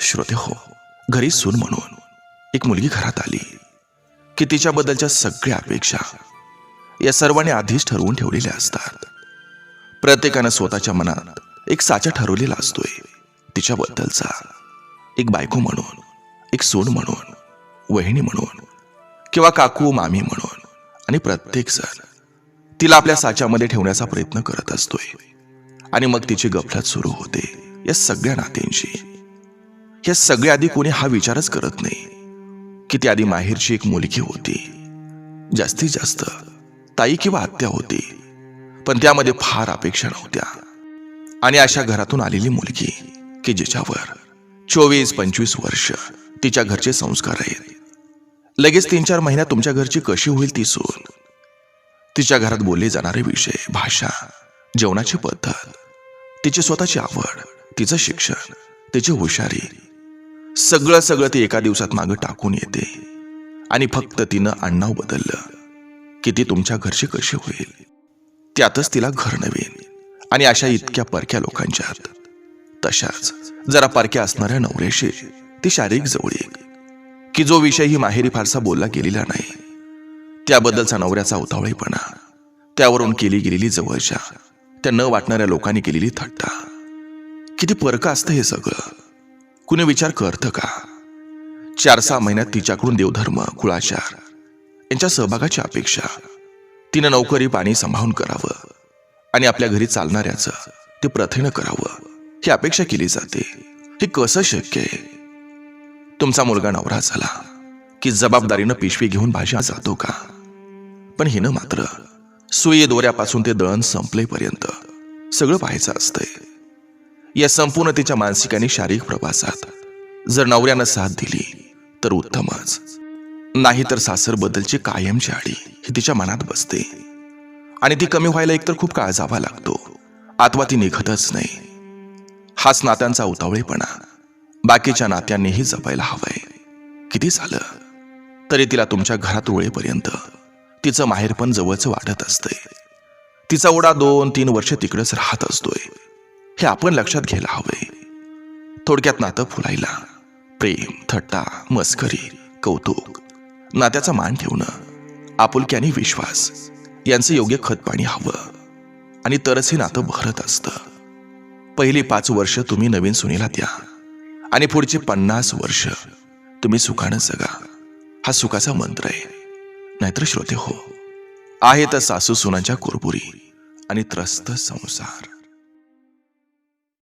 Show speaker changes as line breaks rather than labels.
श्रोते हो घरी सून म्हणून एक मुलगी घरात आली की तिच्याबद्दलच्या सगळ्या अपेक्षा या सर्वांनी आधीच ठरवून ठेवलेल्या असतात. प्रत्येकानं स्वतःच्या मनात एक साचा ठरवलेला असतोय तिच्याबद्दलचा. एक बायको म्हणून एक सून म्हणून वहिनी म्हणून किंवा काकू मामी म्हणून आणि प्रत्येक सण तिला आपल्या साच्यामध्ये ठेवण्याचा प्रयत्न करत असतोय. आणि मग तिची गफलत सुरू होते या सगळ्या नात्यांची या सगळ्या आधी कोणी हा विचारच करत नाही. की ती आधी माहेरची एक मुलगी होती. जास्तीत जास्त ताई किंवा आत्या होती. पण त्यामध्ये फार अपेक्षा नव्हत्या. आणि अशा घरातून आलेली मुलगी की जिच्यावर चोवीस पंचवीस वर्ष तिच्या घरचे संस्कार आहेत. लगेच तीन चार महिन्यात तुमच्या घरची कशी होईल ती सून. तिच्या घरात बोलले जाणारे विषय भाषा जेवणाची पद्धत तिची स्वतःची आवड तिचं शिक्षण तिची हुशारी सगळं सगळं ती एका दिवसात मागं टाकून येते. आणि फक्त तिनं अण्णाव बदललं की ती तुमच्या घरची कशी होईल. त्यातच तिला घर नवीन आणि अशा इतक्या परक्या लोकांच्यात. तशाच जरा परक्या असणाऱ्या नवऱ्याशी ती शारीरिक जवळीक की जो विषय ही माहेरी फारसा बोलला गेलेला नाही. त्याबद्दलचा नवऱ्याचा उतावळीपणा त्यावरून केली गेलेली जवळच्या त्या न वाटणाऱ्या लोकांनी केलेली थट्टा. किती परकं असतं हे सगळं. कुणी विचार करतं का? चार सहा महिन्यात तिच्याकडून देवधर्म कुळाचार यांच्या सहभागाची अपेक्षा. तिनं नोकरी पाणी सांभाळून करावं आणि आपल्या घरी चालणाऱ्याचं ते प्रथेनं करावं. ही अपेक्षा केली जाते. हे कसं शक्य आहे? तुमचा मुलगा नवरा झाला की जबाबदारीनं पिशवी घेऊन भाषा जातो का? पण हिनं मात्र सुई दोऱ्यापासून ते दळण संपलेपर्यंत सगळं पाहायचं असतंय. या संपूर्ण तिच्या मानसिक आणि शारीरिक प्रवासात. जर नवऱ्यानं साथ दिली तर उत्तमच. नाही तर सासरबद्दलची कायमची आडी ही तिच्या मनात बसते. आणि ती कमी व्हायला एकतर खूप काळ जावा लागतो. अथवा ती निघतच नाही. हाच नात्यांचा उतावळेपणा. बाकीच्या नात्यांनीही जपायला हवंय. किती झालं? तरी तिला तुमच्या घरात रोळेपर्यंत तिचं माहेर पण जवळच वाटत असतंय. तिचा ओढा दोन तीन वर्ष तिकडेच राहत असतोय. हे आपण लक्षात घ्यायला हवे. थोडक्यात नातं फुलायला प्रेम थट्टा मस्करी कौतुक नात्याचा मान ठेवणं आपुलकी आणि विश्वास यांचं योग्य खतपाणी हवं आणि तरच हे नातं भरत असतं. पहिली पाच वर्ष तुम्ही नवीन सुनेला द्या आणि पुढचे पन्नास वर्ष तुम्ही सुखानं जगा. हा सुखाचा मंत्र आहे. नाहीतर श्रोते हो आहे तर सासू सुनांच्या कुरबुरी आणि त्रस्त संसार.